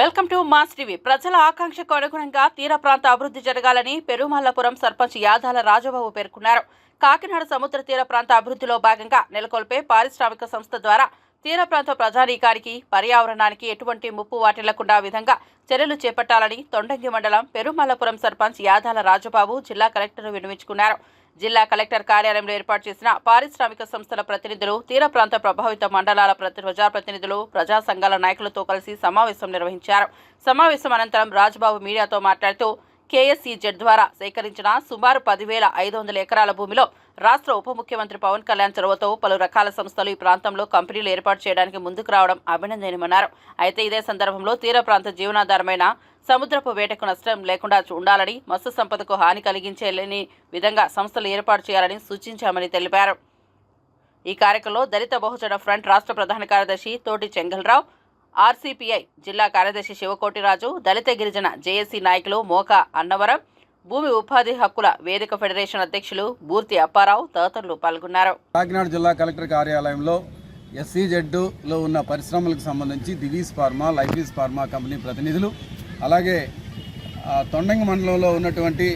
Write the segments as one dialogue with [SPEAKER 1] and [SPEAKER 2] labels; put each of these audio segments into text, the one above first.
[SPEAKER 1] Welcome to mass TV. ప్రజల ఆకాంక్షకు అనుగుణంగా తీర ప్రాంత అభివృద్ధి జరగాలని పెరుమల్లపురం సర్పంచ్ యాదాల రాజబాబు పేర్కొన్నారు. కాకినాడ సముద్ర తీర ప్రాంత అభివృద్ధిలో భాగంగా నెలకొల్పే పారిశ్రామిక సంస్థ ద్వారా తీర ప్రాంత ప్రజానీకానికి పర్యావరణానికి ఎటువంటి ముప్పు వాటిల్లకుండా విధంగా చర్యలు చేపట్టాలని తొండంగి మండలం పెరుమల్లపురం సర్పంచ్ యాదాల రాజబాబు జిల్లా కలెక్టర్ విన్నవించుకున్నారు. జిల్లా కలెక్టర్ కార్యాలయంలో ఏర్పాటు చేసిన పారిశ్రామిక సంస్థల ప్రతినిధులు తీర ప్రాంత ప్రభావిత మండలాల ప్రతి ప్రజాప్రతినిధులు ప్రజా సంఘాల నాయకులతో కలిసి సమావేశం నిర్వహించారు. సమావేశం అనంతరం రాజబాబు మీడియాతో మాట్లాడుతూ కేఎస్ఈజెడ్ ద్వారా సేకరించిన సుమారు పదివేల ఐదు వందల ఎకరాల భూమిలో రాష్ట్ర ఉప ముఖ్యమంత్రి పవన్ కళ్యాణ్ చొరవతో పలు రకాల సంస్థలు ఈ ప్రాంతంలో కంపెనీలు ఏర్పాటు చేయడానికి ముందుకు రావడం అభినందనీయమన్నారు. అయితే ఇదే సందర్భంలో తీర ప్రాంత జీవనాధారమైన సముద్రపు వేటకు నష్టం లేకుండా ఉండాలని మత్స్య సంపదకు హాని కలిగించేలేని విధంగా సంస్థలు ఏర్పాటు చేయాలని సూచించామని తెలిపారు. ఈ కార్యక్రమంలో దళిత బహుజన ఫ్రంట్ రాష్ట్ర ప్రధాన కార్యదర్శి తోటి చెంగల్రావు ఆర్సీపీఐ జిల్లా కార్యదర్శి శివకోటిరాజు దళిత గిరిజన జేఏసీ నాయకులు మోక అన్నవరం భూమి ఉపాధి హక్కుల వేదిక ఫెడరేషన్ అధ్యక్షులు బూర్తి అప్పారావు తదితరులు పాల్గొన్నారు.
[SPEAKER 2] కాకినాడ జిల్లా కలెక్టర్ కార్యాలయంలో ఎస్సీజెడ్లో ఉన్న పరిశ్రమలకు సంబంధించి దివీస్ ఫార్మా లైఫీస్ ఫార్మా కంపెనీ ప్రతినిధులు అలాగే తొండంగి మండలంలో ఉన్నటువంటి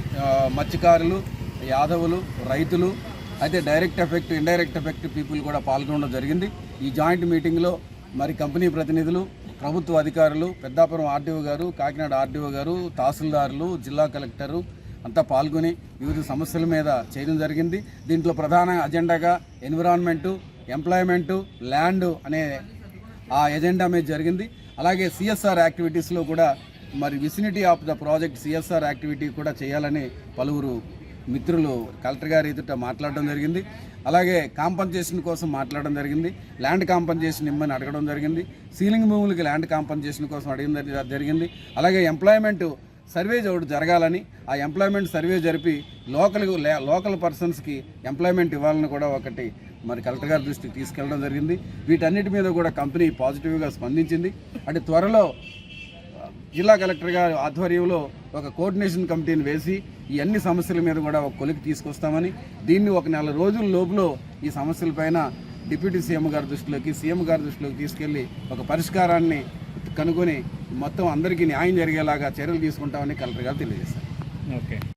[SPEAKER 2] మత్స్యకారులు యాదవులు రైతులు అయితే direct effect indirect effect people కూడా పాల్గొనడం జరిగింది. ఈ జాయింట్ మీటింగ్లో మరి కంపెనీ ప్రతినిధులు ప్రభుత్వ అధికారులు పెద్దాపురం ఆర్డీఓ గారు కాకినాడ ఆర్డీఓ గారు తహసీల్దారులు జిల్లా కలెక్టరు అంతా పాల్గొని వివిధ సమస్యల మీద చేయడం జరిగింది. దీంట్లో ప్రధాన అజెండాగా ఎన్విరాన్మెంటు ఎంప్లాయ్మెంటు ల్యాండ్ అనే ఆ ఎజెండా మీద జరిగింది. అలాగే సిఎస్ఆర్ యాక్టివిటీస్లో కూడా మరి vicinity of the project CSR activity కూడా చేయాలని పలువురు మిత్రులు కలెక్టర్ గారి ఎదుట మాట్లాడడం జరిగింది. అలాగే కాంపన్సేషన్ కోసం మాట్లాడడం జరిగింది. ల్యాండ్ కాంపన్సేషన్ ఇమ్మని అడగడం జరిగింది. సీలింగ్ భూములకి ల్యాండ్ కాంపన్సేషన్ కోసం అడిగిన జరిగింది. అలాగే ఎంప్లాయ్మెంట్ సర్వే ఒకటి జరగాలని ఆ ఎంప్లాయ్మెంట్ సర్వే జరిపి లోకల్ లోకల్ పర్సన్స్కి ఎంప్లాయ్మెంట్ ఇవ్వాలని కూడా ఒకటి మరి కలెక్టర్ గారి దృష్టికి తీసుకెళ్ళడం జరిగింది. వీటన్నిటి మీద కూడా కంపెనీ పాజిటివ్గా స్పందించింది. అంటే త్వరలో జిల్లా కలెక్టర్ గారి ఆధ్వర్యంలో ఒక కోఆర్డినేషన్ కమిటీని వేసి ఈ అన్ని సమస్యల మీద కూడా ఒక కొలికి తీసుకొస్తామని దీన్ని ఒక నెల రోజుల లోపల ఈ సమస్యలపైన డిప్యూటీ సీఎం గారి దృష్టిలోకి సీఎం గారి దృష్టిలోకి తీసుకెళ్ళి ఒక పరిష్కారాన్ని కనుగొని మొత్తం అందరికీ న్యాయం జరిగేలాగా చర్యలు తీసుకుంటామని కలెక్టర్ గారు తెలియజేశారు.
[SPEAKER 3] ఓకే.